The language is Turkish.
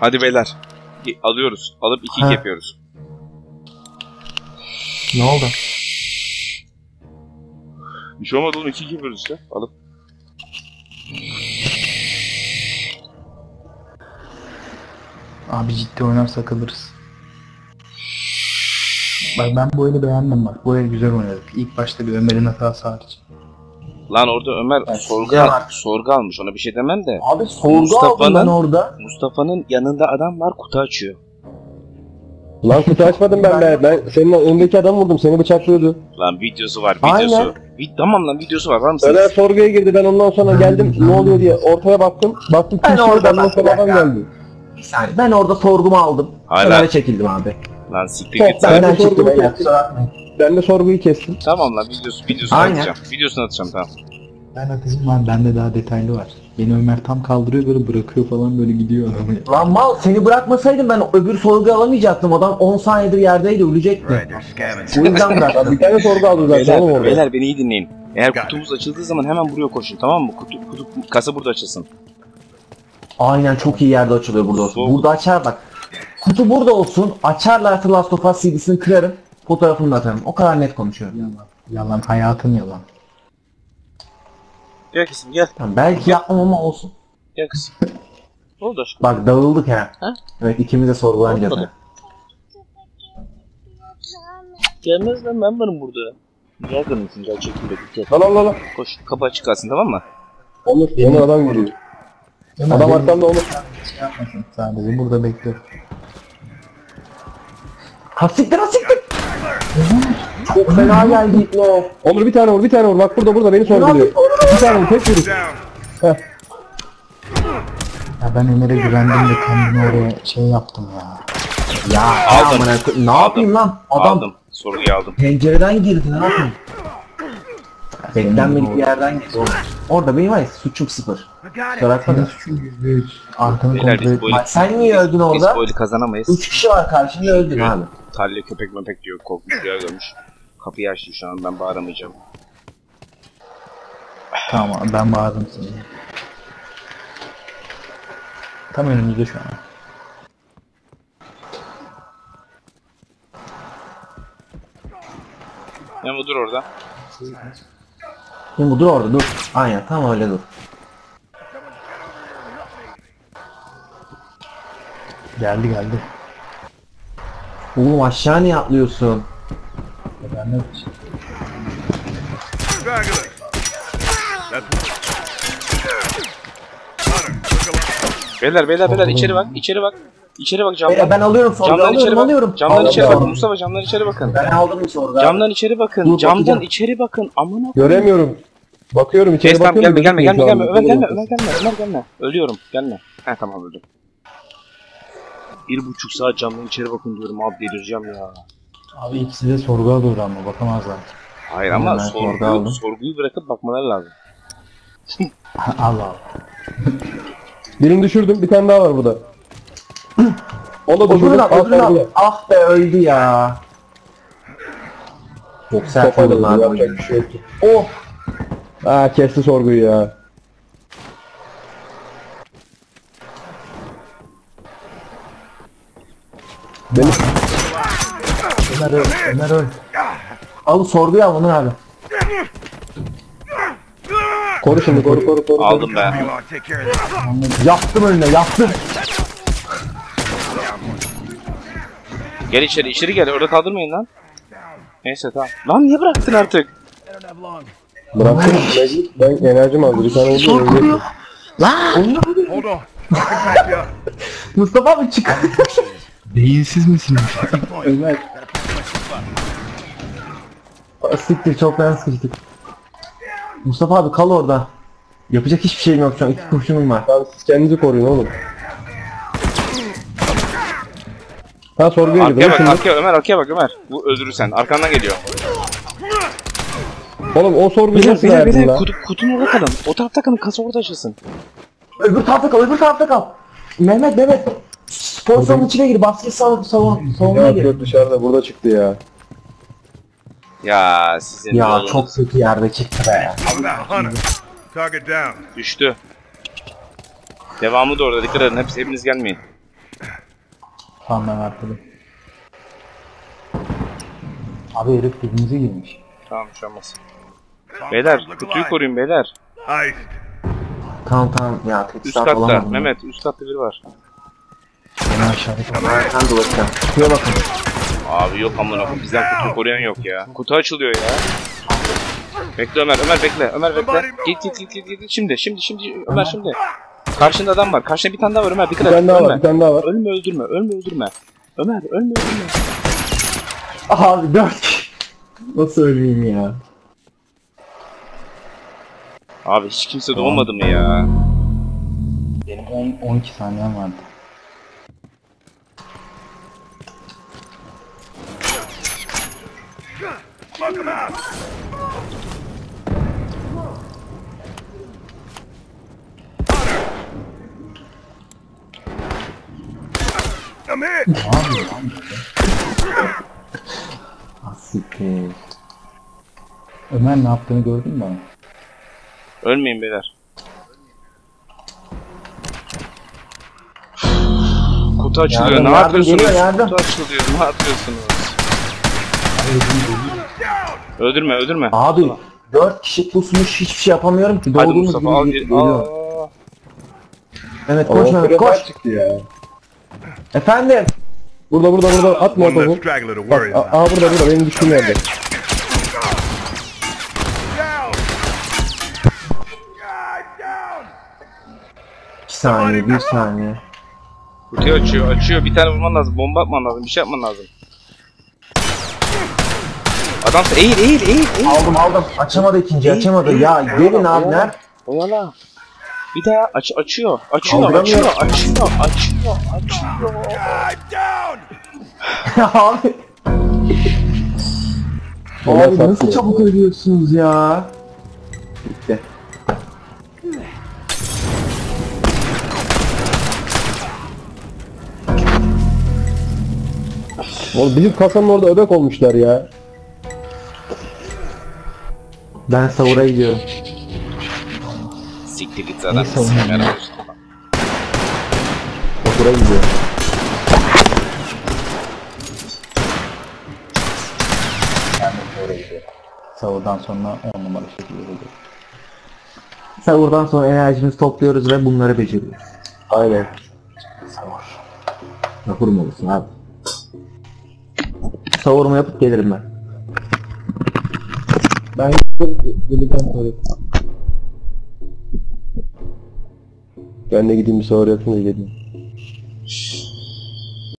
Hadi beyler. Alıyoruz. Alıp 2 Ha. yapıyoruz. Ne oldu? Bir şey olmadı oğlum 2 yapıyoruz işte. Alıp. Abi ciddi oynarsak alırız. Bak ben bu eli beğendim bak. Bu el güzel oynadık. İlk başta bir Ömer'in hatası hariç. Lan orada Ömer Ben sorgu, artık. sorgu almış ona bir şey demem de. Abi sorgu aldım Mustafa'nın- ben orada. Mustafa'nın yanında adam var kutu açıyor. Lan kutu açmadım ben be. Ben senin önündeki adam vurdum. Seni bıçaklıyordu. Lan videosu var Aynen. videosu. Vi- tamam lan videosu var var mısınız? Ömer sorguya girdi. Ben ondan sonra geldim. Ne oluyor diye ortaya baktım. Baktım Ben orada Ondan sonra adam geldi. Bir saniye. Ben orada sorgumu aldım. Hala. Ömer'e çekildim abi. Lan siktir git. Benden de çıktı beyler. Ben de sorguyu kestim. Tamam lan videosu videosunu Aynen. atacağım. Videosunu atacağım tamam. Ben atayım var bende daha detaylı var. Beni Ömer tam kaldırıyor böyle bırakıyor falan böyle gidiyor adamı. Lan mal seni bırakmasaydım ben öbür sorguyu alamayacaktım. Adam 10 saniyedir yerdeydi ölecekti. O yüzden bıraktım. Bir tane sorgu aldı zaten Beyler, oğlum orada. beyler beni iyi dinleyin. Eğer kutumuz açıldığı zaman hemen buraya koşun tamam mı? Kutu, kutu kasa burada açılsın. Aynen çok iyi yerde açılıyor burada olsun. Soğuk. Burada açar bak. Kutu burada olsun. Açarlarsa Last of Us CD'sini kırarım. Fotoğrafını da atarım. O kadar net konuşuyorum. Yalan. Yalan hayatın yalan. Gel kızım gel. Tamam, belki yapmam ama olsun. Gel kızım. Ne oldu aşkım? Bak dağıldık ha. Ha? Evet ikimiz de sorgulanacağız. Olmadı. Gelmez lan ben varım burada. Niye kırmızın gel çekil de git. Lan lan lan. lan. Koş kapı açık kalsın tamam mı? Onur, Onur adam geliyor. Adam benim- arkamda Onur. Şey yapmasın sadece burada bekle. Ha siktir ha siktir. Çok fena geldi ipne. Onur bir tane vur, bir tane vur. Bak burada burada beni sorguluyor. Bir tane vur, tek vur. Ya ben Ömer'e güvendim de kendimi oraya şey yaptım ya. Ya Aldım. amına Ne yapayım lan? Adam Aldım. Sorguyu aldım. pencereden girdi ne yapayım? Beklenmedik bir yerden girdi. Orada benim var ya suçum sıfır. Kusura bakma. yüzde yüz. Arkanı Beyler kontrol biz et. Sen niye öldün biz orada? böyle kazanamayız. Üç kişi var karşında öldün abi. Talya köpek möpek diyor korkmuş rüya görmüş. Kapıyı açtı şu an ben bağıramayacağım. Tamam ben bağırdım seni. Tam önümüzde şu an. Memo dur orada. Şimdi dur orada dur. Aynen tam öyle dur. Geldi geldi. Oğlum aşağı niye atlıyorsun? Alive. Beyler beyler beyler içeri bak içeri bak. İçeri bak camdan. Ben alıyorum sorgu Camdan içeri alıyorum bak. alıyorum. Camdan Aldım, içeri bakın. Mustafa camdan içeri bakın. Ben aldım sorgu. Camdan içeri bakın. Dur, Camdan bakacağım. içeri bakın. Amına Göremiyorum. Bakıyorum içeri Kes bakıyorum. gelme gelme gelme gelme. Ömer gelme Ömer gelme Ömer gelme. Ölüyorum gelme. He tamam öldüm. Bir buçuk saat camdan içeri bakın diyorum abi delireceğim ya. Abi ikisi de sorguya doğru ama bakamazlar. Hayır ama sorgu sorguyu, sorguyu bırakıp bakmaları lazım. Allah Allah. Birini düşürdüm. Bir tane daha var burada. Onu da düşürdüm. öbürünü al. Ah be öldü ya. Çok sert yapacak bir şey. Oh. Aa kesti sorguyu ya. Beni Ömer öl. Ömer öl. Al sorguyu al Onur abi. koru şimdi koru koru koru. Aldım ben. Yaptım önüne yaptım. Gel içeri içeri gel orada kaldırmayın lan. Neyse tamam. Lan niye bıraktın artık? Bıraktım. Mecbur. Ben enerjim aldı. Bir tane oldu. ölecek. Hold on. I can patch you up. Mustafa abi çık. Beyinsiz misiniz? Ömer. Siktir çok ben sıkıştık. Mustafa abi kal orada. Yapacak hiçbir şeyim yok şu an. İki kurşunum var. Tamam siz kendinizi koruyun oğlum. Ha sorguya girdi. Arkaya bak şimdi. arkaya Ömer arkaya bak Ömer. Bu öldürürsen arkandan geliyor. Oğlum o sorguyu Beyler nasıl beyler verdin beyler lan? kutu, kutunun orada kalın. O tarafta kalın kasa orada açılsın. Öbür tarafta kal, öbür tarafta kal. Mehmet, Mehmet. Spor salonun içine gir, basket salon, salon, salonuna gir. yok dışarıda burada çıktı ya. Ya sizin Ya yolunuz çok kötü yerde çıktı be. Target down. düştü. Devamı da orada dikkat edin hepsi hepiniz gelmeyin. Tamam ben arkada. Abi herif dibimize girmiş. Tamam bir şey olmaz. Beyler kutuyu koruyun beyler. Heist. Tamam tamam ya Üst teçhizat katta. Mehmet üst katta biri var. Ben aşağıda kaldım. Ben sen dolaşacağım. Kutuya bakın. Abi yok amına koyayım. Bizden kutuyu koruyan yok ya. Kutu açılıyor ya. Bekle Ömer, Ömer bekle. Ömer bekle. Git git git git git. Şimdi şimdi şimdi Ömer şimdi. Karşında adam var. Karşında bir tane daha var Ömer. Dikkat Bir tane daha var, bir tane daha var. Ölme öldürme. Ölme öldürme. Ömer ölme öldürme. Abi dört. Nasıl öleyim ya? Abi hiç kimse doğmadı mı ya? Benim 10 12 saniyem vardı. Smoke him out. I'm hit. Yapıyor lan? Asiktir. Ömer ne yaptığını gördün mü? Ölmeyin beyler. Kutu açılıyor. Yardım, ne yardım, yapıyorsunuz? geliyor, yardım. Kutu açılıyor. Ne yapıyorsunuz? Öldürme, öldürme. Abi dört kişi pusmuş hiçbir şey yapamıyorum ki. Hadi Doğduğumuz Mustafa al. gibi gel- geliyor. Aa. Mehmet Ama koş Mehmet koş. çıktı ya. Efendim. Burada burada burada atma One less topu. straggler to Bak worry a- about. aha burada burada benim düştüğüm yerde. Down. Down. Saniye bir saniye. Kutuyu açıyor, açıyor. Bir tane vurman lazım. Bomba atman lazım. Bir şey yapman lazım. Adam eğil, eğil, eğil, eğil. Aldım aldım. Açamadı ikinci açamadı. Ya gelin abi ner. Oyala. Bir daha aç, açıyor, açıyor, açıyor, açıyor, açıyor, açıyor. Abi. Abi nasıl çabuk ölüyorsunuz ya? Bitti. Oğlum bizim kasanın orada öbek olmuşlar ya. Ben savura gidiyorum. Siktir git adam. savunma Siktir ya? olsun. Okura gidiyor. Ben de sonra gidiyorum. Savurdan sonra 10 numara şekilde. Savurdan sonra enerjimizi topluyoruz ve bunları beceriyoruz. Aynen. Savur. Savur mu olursun abi? Savurumu yapıp gelirim ben. Ben geleceğim sonra. Ben de gideyim bir sahur yapayım da geleyim.